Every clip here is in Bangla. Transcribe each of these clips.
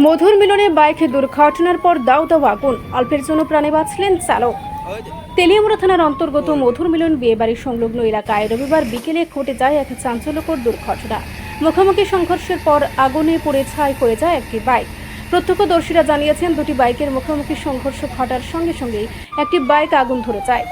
মধুর মিলনে বাইকে দুর্ঘটনার পর দাও দাও আগুন। অল্পের জন্য প্রাণে বাঁচলেন চালক। তেলিয়ামুড়া থানার অন্তর্গত মধুর মিলন বিয়েবাড়ি সংলগ্ন এলাকায় রবিবার বিকেলে ঘটে যায় এক চাঞ্চল্যকর দুর্ঘটনা। মুখোমুখি সংঘর্ষের পর আগুনে পড়ে ছাই হয়ে যায় একটি বাইক। প্রত্যক্ষদর্শীরা জানিয়েছেন, দুটি বাইকের মুখোমুখি সংঘর্ষ ঘটার সঙ্গে সঙ্গেই একটি বাইক আগুন ধরে যায়।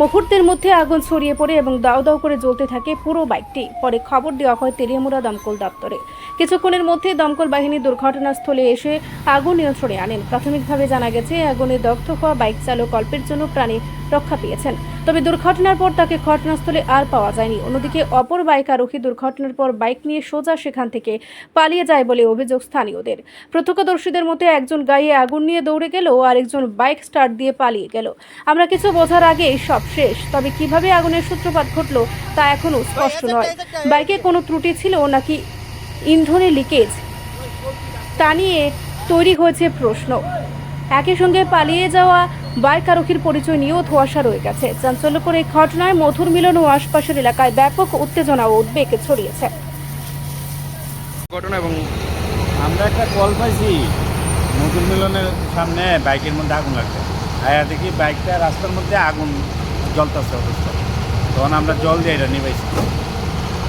মুহূর্তের মধ্যে আগুন ছড়িয়ে পড়ে এবং দাও দাও করে জ্বলতে থাকে পুরো বাইকটি। পরে খবর দেওয়া হয় তেলিয়ামুড়া দমকল দপ্তরে। কিছুক্ষণের মধ্যে দমকল বাহিনী দুর্ঘটনাস্থলে এসে আগুন নিয়ন্ত্রণে আনেন। প্রাথমিকভাবে জানা গেছে, আগুনে দগ্ধ হওয়া বাইক চালক অল্পের জন্য প্রাণী রক্ষা পেয়েছেন। তবে দুর্ঘটনার পর তাকে ঘটনাস্থলে আর পাওয়া যায়নি। অন্যদিকে অপর বাইক আরোহী দুর্ঘটনার পর বাইক নিয়ে সোজা সেখান থেকে পালিয়ে যায় বলে অভিযোগ স্থানীয়দের। প্রত্যক্ষদর্শীদের মধ্যে একজন গায়ে আগুন নিয়ে দৌড়ে গেল আর একজন বাইক স্টার্ট দিয়ে পালিয়ে গেল। আমরা কিছু বোঝার আগে সব শেষ। তবে কীভাবে আগুনের সূত্রপাত ঘটলো তা এখনও স্পষ্ট নয়। বাইকে কোনো ত্রুটি ছিল নাকি ইন্ধনে লিকেজ? তা নিয়ে তৈরি হয়েছে প্রশ্ন। একই সঙ্গে পালিয়ে যাওয়া বাইক আরোহীর পরিচয় নিয়েও ধোয়াশা রয়ে গেছে। চাঞ্চল্যকর এই ঘটনায় মধুর মিলন ও আশপাশের এলাকায় ব্যাপক উত্তেজনা ও উদ্বেগ ছড়িয়েছে। ঘটনা এবং আমরা একটা কল পাইছি মধুর মিলনের সামনে বাইকের মধ্যে আগুন লাগছে। আয়া দেখি বাইকটা রাস্তার মধ্যে আগুন জ্বলতেছে অবস্থা। তখন আমরা জল দিয়ে এটা নিবাইছি।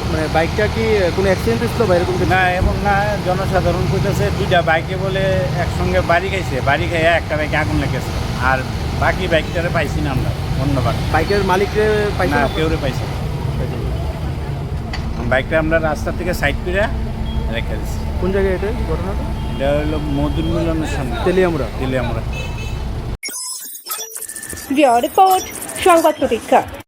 মানে বাইকটা কি কোনো অ্যাক্সিডেন্ট হয়েছিল বা এরকম না এবং না জনসাধারণ কইতেছে দুইটা বাইকে বলে একসঙ্গে বাড়ি খাইছে। বাড়ি খাইয়া একটা বাইকে আগুন লেগেছে। আর বাকি বাইকটারে পাইছি না আমরা ধন্যবাদ বাইকের মালিকরে পাইছেন না? কেউরে পাইছি বাইকটা আমরা রাস্তা থেকে সাইড করে রেখে দিচ্ছি কোন জায়গায় এটা? ঘটনাটা? এটা হলো মধুর মিলনের সামনে। তেলিয়ামরা তেলিয়ামরা আমরা রিপোর্ট সংবাদ প্রতীক্ষা।